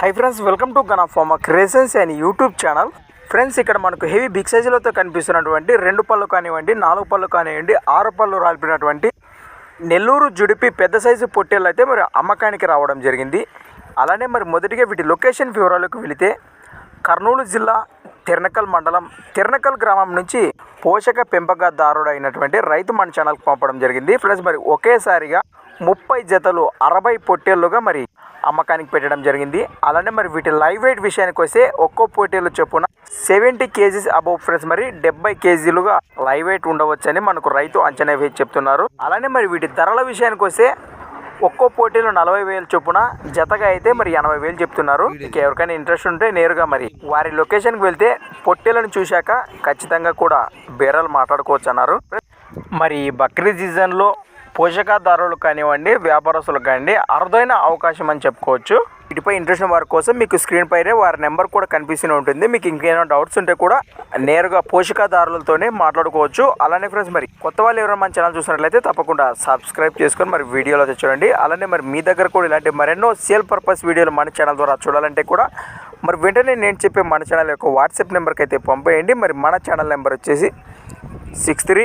Hi friends welcome to gun pharma crescence and YouTube channel friends ఇక్కడ మనకు heavy big సైజులతో కనిపిస్తున్నటువంటి రెండు పళ్ళు కానివ్వండి నాలుగు పళ్ళు కానివ్వండి ఆరు పళ్ళు రాలిపినటువంటి నెల్లూరు జుడిపి పెద్ద సైజు పొట్టేళ్ళు అయితే మరి అమ్మకానికి రావడం జరిగింది. అలానే మరి మొదటిగా వీటి లొకేషన్ వివరాలకు వెళితే కర్నూలు జిల్లా తిరణకల్ మండలం తిరణకల్ గ్రామం నుంచి పోషక పెంపకదారుడు అయినటువంటి రైతు మన ఛానల్కి పంపడం జరిగింది. ఫ్రెండ్స్ మరి ఒకేసారిగా ముప్పై జతలు అరవై పొట్టేళ్ళుగా మరి అమ్మకానికి పెట్టడం జరిగింది. అలానే మరి వీటి లైవ్ వెయిట్ విషయానికి వస్తే ఒక్కో పొట్టేలు చొప్పున సెవెంటీ కేజీస్ అబౌవ్ ఫ్రెండ్స్ మరి డెబ్బై కేజీలుగా లైవ్ వెయిట్ ఉండవచ్చని మనకు రైతు అంచనా వేసి చెప్తున్నారు. అలానే మరి వీటి ధరల విషయానికి వస్తే ఒక్కో పోటీలో నలభై వేలు చొప్పున జతగా అయితే మరి ఎనభై వేలు చెప్తున్నారు. ఇక ఎవరికైనా ఇంట్రెస్ట్ ఉంటే నేరుగా మరి వారి లొకేషన్కి వెళ్తే పొట్టేలను చూశాక ఖచ్చితంగా కూడా బేరాలు మాట్లాడుకోవచ్చు అన్నారు మరి బక్రీద్ సీజన్లో పోషకాదారులు కానివ్వండి వ్యాపారస్తులు కానివ్వండి అరుదైన అవకాశం అని చెప్పుకోవచ్చు. వీటిపై ఇంట్రెస్ట్ వారి కోసం మీకు స్క్రీన్ పైనే వారి నెంబర్ కూడా కనిపిస్తూనే ఉంటుంది. మీకు ఇంకేమైనా డౌట్స్ ఉంటే కూడా నేరుగా పోషకాదారులతోనే మాట్లాడుకోవచ్చు. అలానే ఫ్రెండ్స్ మరి కొత్త వాళ్ళు ఎవరైనా మన ఛానల్ చూసినట్లయితే తప్పకుండా సబ్స్క్రైబ్ చేసుకొని మరి వీడియోలో చూడండి. అలానే మరి మీ దగ్గర కూడా ఇలాంటి మరెన్నో సేల్ పర్పస్ వీడియోలు మన ఛానల్ ద్వారా చూడాలంటే కూడా మరి వెంటనే నేను చెప్పే మన ఛానల్ యొక్క వాట్సాప్ నెంబర్కి అయితే పంపేయండి. మరి మన ఛానల్ నెంబర్ వచ్చేసి six three